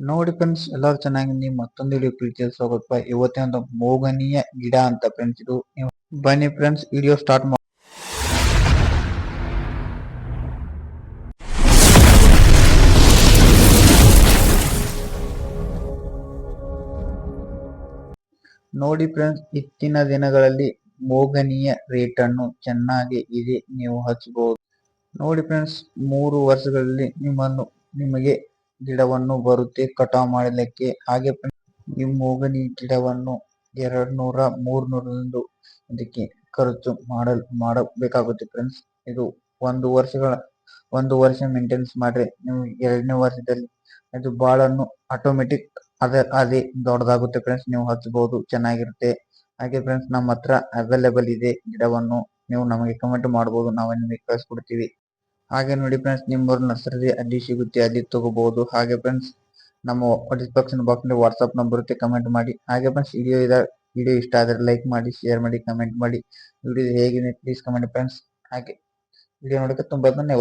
ನೋಡಿ ಫ್ರೆಂಡ್ಸ್ ಎಲ್ಲರೂ ಚೆನ್ನಾಗಿ ಮತ್ತೊಂದು ವಿಡಿಯೋ ಪ್ರೀತಿಯಲ್ಲಿ ಸ್ವಾಗತ. ಇವತ್ತೇ ಒಂದು ಮೋಗನಿಯ ಗಿಡ ಅಂತ ಫ್ರೆಂಡ್ಸ್ ಇದು. ಬನ್ನಿ ಫ್ರೆಂಡ್ಸ್ ವಿಡಿಯೋ ಸ್ಟಾರ್ಟ್ ಮಾಡಿ ನೋಡಿ ಫ್ರೆಂಡ್ಸ್ ಇತ್ತಿನ ದಿನಗಳಲ್ಲಿ ಮೋಗನಿಯ ರೇಟ್ ಅನ್ನು ಚೆನ್ನಾಗಿ ಇದೆ ನೀವು ಹಚ್ಚಬಹುದು ನೋಡಿ ಫ್ರೆಂಡ್ಸ್ ಮೂರು ವರ್ಷಗಳಲ್ಲಿ ನಿಮ್ಮನ್ನು ನಿಮಗೆ ಗಿಡವನ್ನು ಬರುತ್ತೆ, ಕಟಾವ್ ಮಾಡಲಿಕ್ಕೆ. ಹಾಗೆ ಈ ಮೂಗನಿ ಗಿಡವನ್ನು ಎರಡ್ ನೂರ ಮೂರ್ ನೂರದಂದು ಇದಕ್ಕೆ ಖರ್ಚು ಮಾಡಲ್, ಮಾಡಬೇಕಾಗುತ್ತೆ ಫ್ರೆಂಡ್ಸ್ ಇದು ಒಂದು ವರ್ಷಗಳ, ಒಂದು ವರ್ಷ ಮೇಂಟೆನೆನ್ಸ್ ಮಾಡ್ರಿ ನೀವು ಎರಡನೇ ವರ್ಷದಲ್ಲಿ ಅದು ಬಾಳನ್ನು ಆಟೋಮೆಟಿಕ್ ಅದೇ ಅದೇ ದೊಡ್ಡದಾಗುತ್ತೆ ಫ್ರೆಂಡ್ಸ್ ನೀವು ಹಚ್ಚಬಹುದು ಚೆನ್ನಾಗಿರುತ್ತೆ. ಹಾಗೆ ಫ್ರೆಂಡ್ಸ್ ನಮ್ಮ ಹತ್ರ ಅವೈಲೇಬಲ್ ಇದೆ ಗಿಡವನ್ನು. ನೀವು ನಮಗೆ ಕಮೆಂಟ್ ಮಾಡಬಹುದು ನಾವು ನಿಮಗೆ ಕಳಿಸ್ಕೊಡ್ತೀವಿ. ಹಾಗೆ ನೋಡಿ ಫ್ರೆಂಡ್ಸ್ ನಿಮ್ಮೂರ್ ನರ್ಸರಿ ಅಲ್ಲಿ ಸಿಗುತ್ತೆ, ಅಲ್ಲಿ ತಗೋಬಹುದು ಹಾಗೆ ಫ್ರೆಂಡ್ಸ್ ನಮ್ಮ ಡಿಸ್ಕ್ರಿಪ್ಷನ್ ಬಾಕ್ಸ್ನಲ್ಲಿ ವಾಟ್ಸ್ಆಪ್ ನಂಬರ್ ಇರುತ್ತೆ ಕಮೆಂಟ್ ಮಾಡಿ. ಹಾಗೆ ಫ್ರೆಂಡ್ಸ್ ವಿಡಿಯೋ ಇದ ವಿಡಿಯೋ ಇಷ್ಟ ಆದರೆ ಲೈಕ್ ಮಾಡಿ ಶೇರ್ ಮಾಡಿ ಕಮೆಂಟ್ ಮಾಡಿ. ವಿಡಿಯೋ ಹೇಗಿದೆ ಪ್ಲೀಸ್ ಕಮೆಂಟ್ ಫ್ರೆಂಡ್ಸ್ ಹಾಗೆ ವಿಡಿಯೋ ನೋಡಕ್ಕೆ ತುಂಬಾ ಧನ್ಯವಾದ.